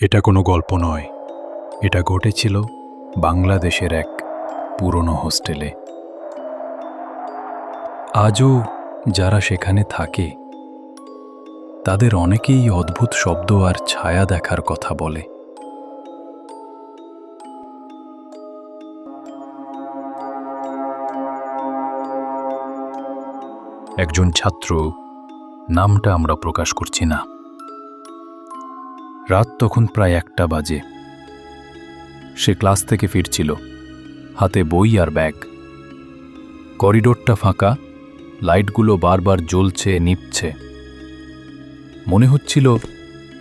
এটা কোনো গল্প নয়। এটা ঘটেছিল বাংলাদেশের এক পুরনো হোস্টেলে। আজও যারা সেখানে থাকে, তাদের অনেকেই অদ্ভুত শব্দ আর ছায়া দেখার কথা বলে। একজন ছাত্র, নামটা আমরা প্রকাশ করছি না। রাত তখন প্রায় একটা বাজে। সে ক্লাস থেকে ফিরছিল, হাতে বই আর ব্যাগ। করিডোরটা ফাঁকা, লাইটগুলো বারবার জ্বলছে, নিপছে। মনে হচ্ছিল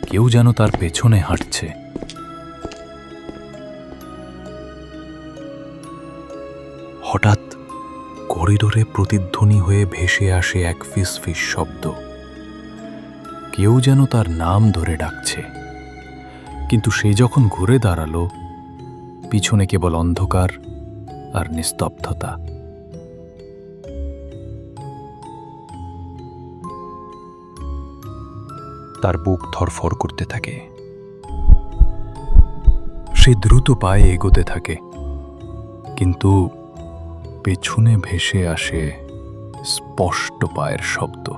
কেউ যেন তার পেছনে হাঁটছে। হঠাৎ করিডোরে প্রতিধ্বনি হয়ে ভেসে আসে এক ফিস ফিস শব্দ। কেউ যেন তার নাম ধরে ডাকছে। কিন্তু সে যখন ঘুরে দাঁড়াল পিছনে কেবল অন্ধকার আর নিস্তব্ধতা। তার বুক থরফর করতে থাকে। সে দ্রুত পায়ে এগোতে থাকে কিন্তু পেছনে ভেসে আসে স্পষ্ট পায়ের শব্দ।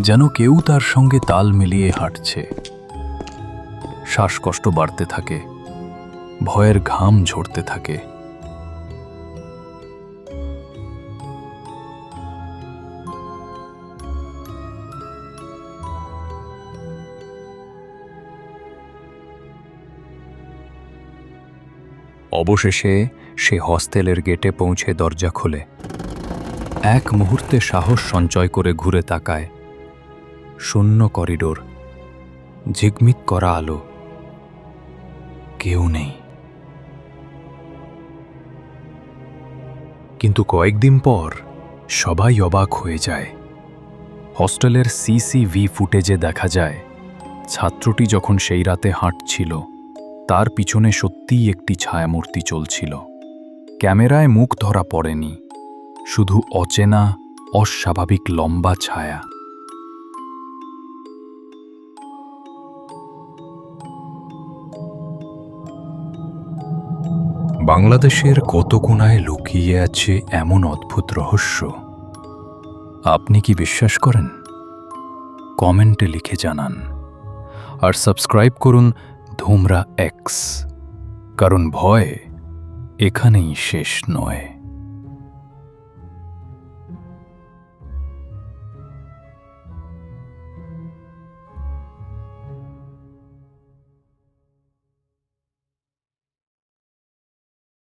যেন কেউ তার সঙ্গে তাল মিলিয়ে হাঁটছে। শ্বাসকষ্ট বাড়তে থাকে, ভয়ের ঘাম ঝরতে থাকে। অবশেষে সে হস্টেলের গেটে পৌঁছে দরজা খোলে। এক মুহূর্তে সাহস সঞ্চয় করে ঘুরে তাকায়। শূন্য করিডোর, ঝিকমিক করা আলো। কেউ নেই। কিন্তু কয়েকদিন পর সবাই অবাক হয়ে যায়। হস্টেলের সিসিভি ফুটেজে দেখা যায়, ছাত্রটি যখন সেই রাতে হাঁটছিল, তার পিছনে সত্যিই একটি ছায়ামূর্তি চলছিল। ক্যামেরায় মুখ ধরা পড়েনি, শুধু অচেনা, অস্বাভাবিক লম্বা ছায়া। বাংলাদেশের কত কোনায় লুকিয়ে আছে এমন অদ্ভুত রহস্য? আপনি কি বিশ্বাস করেন? কমেন্টে লিখে জানান। আর সাবস্ক্রাইব করুন ধুমরা এক্স, কারণ ভয় এখানেই শেষ নয়।